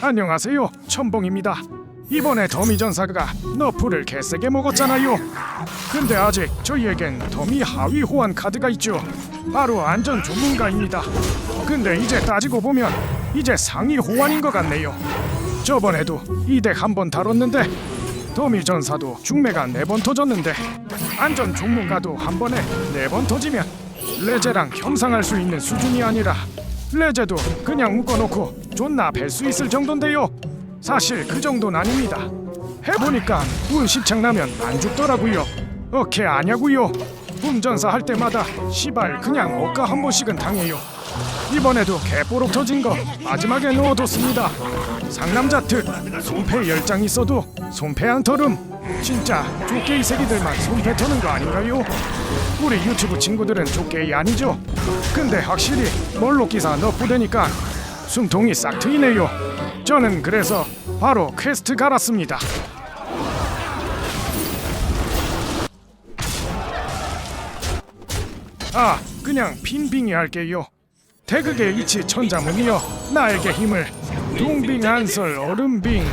안녕하세요 천봉입니다. 이번에 더미 전사가 너프를 개세게 먹었잖아요. 근데 아직 저희에겐 더미 하위 호환 카드가 있죠. 바로 안전 전문가입니다. 근데 이제 따지고 보면 이제 상위 호환인 것 같네요. 저번에도 이덱 한 번 다뤘는데 더미 전사도 중매가 네 번 터졌는데 안전 전문가도 한 번에 네 번 터지면 레제랑 겸상할 수 있는 수준이 아니라 레제도 그냥 묶어놓고 존나 뵐 수 있을 정도인데요. 사실 그 정도는 아닙니다. 해보니까 운 십창나면 안 죽더라고요. 어케 아냐고요. 운전사 할 때마다 시발 그냥 억까 한 번씩은 당해요. 이번에도 개뽀록 터진 거 마지막에 넣어뒀습니다. 상남자 특 손패 열장 있어도 손패 안 털음. 진짜 조개이 새끼들만 손패 터는 거 아닌가요? 우리 유튜브 친구들은 조개이 아니죠? 근데 확실히 멀로 기사 너프되니까 숨통이 싹 트이네요. 저는 그래서 바로 퀘스트 갈았습니다. 아, 그냥 빈빙이 할게요. 태극의 이치 천자문이여 나에게 힘을 동빙 안설 얼음빙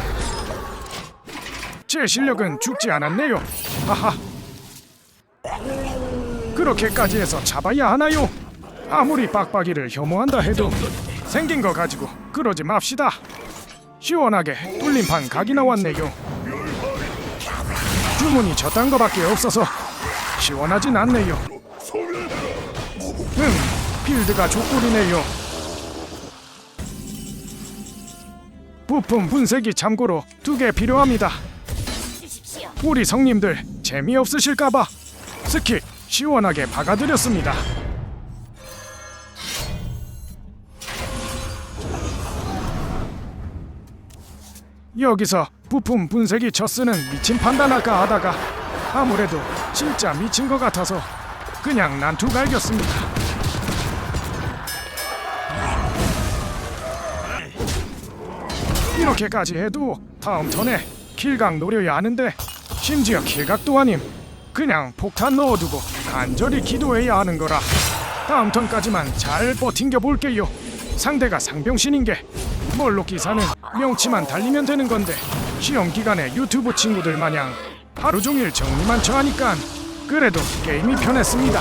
제 실력은 죽지 않았네요. 하하. 그렇게까지 해서 잡아야 하나요? 아무리 빡빡이를 혐오한다 해도 생긴 거 가지고 그러지 맙시다. 시원하게 뚫림판 각이 나왔네요. 주문이 저딴 거밖에 없어서 시원하진 않네요. 음, 필드가 족골이네요. 부품 분쇄기 참고로 두 개 필요합니다. 우리 성님들 재미없으실까봐 스킬 시원하게 박아드렸습니다. 여기서 부품 분쇄기 저 쓰는 미친 판단할까 하다가 아무래도 진짜 미친 것 같아서 그냥 난투 갈겼습니다. 이렇게까지 해도 다음 턴에 킬각 노려야 하는데 심지어 킬각도 아님 그냥 폭탄 넣어두고 간절히 기도해야 하는 거라 다음 턴까지만 잘 버틴겨 볼게요 상대가 상병신인 게 멀로 기사는 명치만 달리면 되는 건데 시험 기간에 유튜브 친구들 마냥 하루 종일 정리만 쳐하니까 그래도 게임이 편했습니다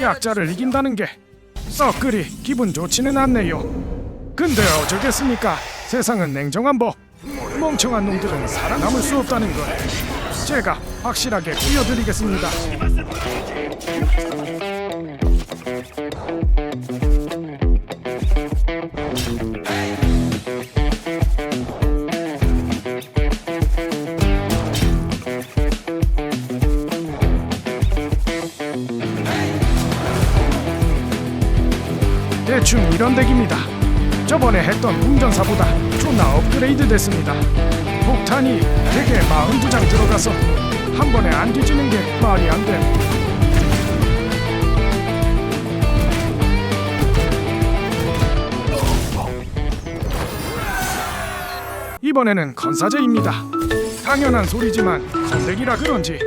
약자를 이긴다는 게 썩 그리 기분 좋지는 않네요. 근데 어쩌겠습니까? 세상은 냉정한 법. 멍청한 놈들은 살아남을 수 없다는 걸 제가 확실하게 보여드리겠습니다. 대충 이런 덱입니다. 저번에 했던 운전사보다 존나 업그레이드 됐습니다. 폭탄이 되게 42장 들어가서 한 번에 안 뒤지는 게 말이 안 돼. 이번에는 건사제입니다. 당연한 소리지만 건덱이라 그런지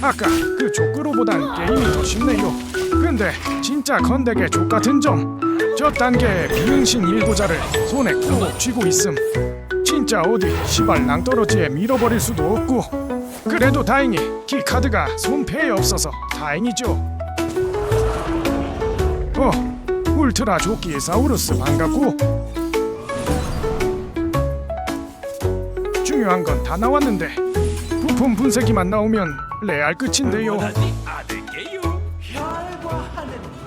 아까 그 족구로보단 게임이 더 쉽네요. 근데 진 짜 건덱의 족 같은 점, 저 단계의 비응신 일고자를 손에 꼭 쥐고 있음. 진짜 어디 시발 낭떠러지에 밀어버릴 수도 없고. 그래도 다행히 키 카드가 손패에 없어서 다행이죠. 어, 울트라 조끼 사우루스 반갑고. 중요한 건 다 나왔는데 부품 분쇄기만 나오면 레알 끝인데요.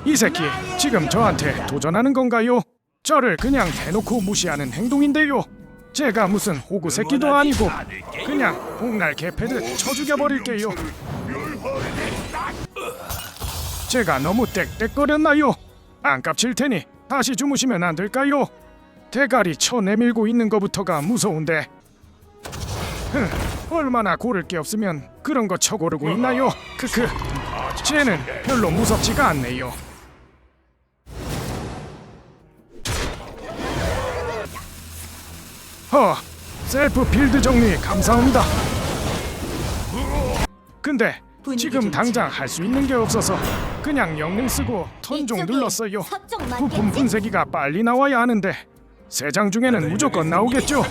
이 새끼 지금 저한테 도전하는 건가요? 저를 그냥 대놓고 무시하는 행동인데요. 제가 무슨 호구 새끼도 아니고 그냥 복날 개패듯 쳐 죽여버릴게요. 제가 너무 땡땡거렸나요? 안 깝칠 테니 다시 주무시면 안 될까요? 대가리 쳐 내밀고 있는 거부터가 무서운데. 흥, 얼마나 고를 게 없으면 그런 거 쳐고르고 있나요? 크크. 쟤는 별로 무섭지가 않네요. 허, 셀프 빌드 정리 감사합니다. 근데 지금 좀 당장 할 수 있는 게 없어서 그냥 영능 쓰고 턴종 눌렀어요. 부품? 분쇄기가 빨리 나와야 하는데 세 장 중에는 무조건 나오겠죠.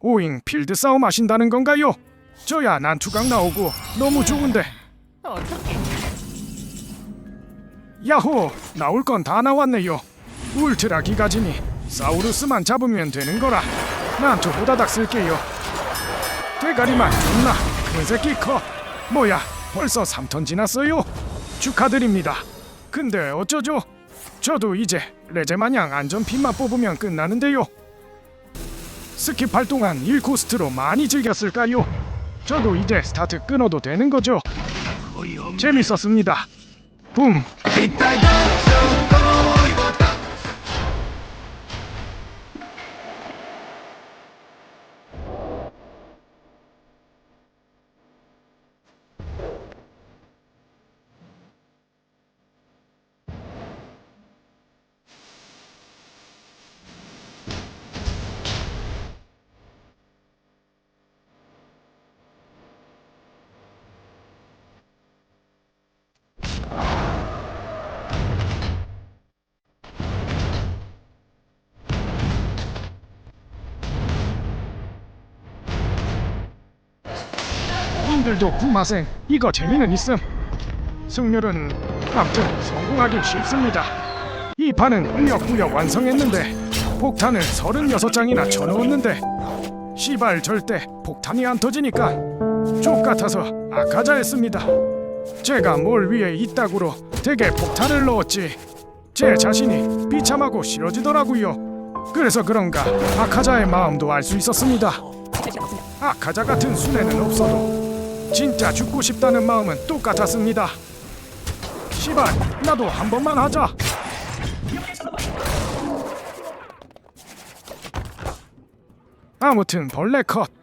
오잉 필드 싸움 하신다는 건가요? 저야 난투각 나오고 너무 좋은데 야호 나올 건 다 나왔네요. 울트라 기가지니 사우루스만 잡으면 되는 거라 난투 호다닥 쓸게요. 대가리만 존나 큰 새끼 커. 뭐야 벌써 3턴 지났어요? 축하드립니다. 근데 어쩌죠? 저도 이제 레제 마냥 안전핀만 뽑으면 끝나는데요. 스킵할 동안 1코스트로 많이 즐겼을까요? 저도 이제 스타트 끊어도 되는 거죠? 재밌었습니다. 붐. 님들도 구마생. 이거 재미는 있음. 승률은 아무튼 성공하기 쉽습니다. 이 판은 꾸역꾸역 완성했는데 폭탄을 36장이나 쳐넣었는데 시발 절대 폭탄이 안 터지니까 족 같아서 아카자했습니다. 제가 뭘 위해 이따구로 되게 폭탄을 넣었지. 제 자신이 비참하고 싫어지더라고요. 그래서 그런가 아카자의 마음도 알 수 있었습니다. 아카자 같은 순애는 없어도 진짜 죽고 싶다는 마음은 똑같았습니다. 시발, 나도 한 번만 하자. 아무튼 벌레 컷.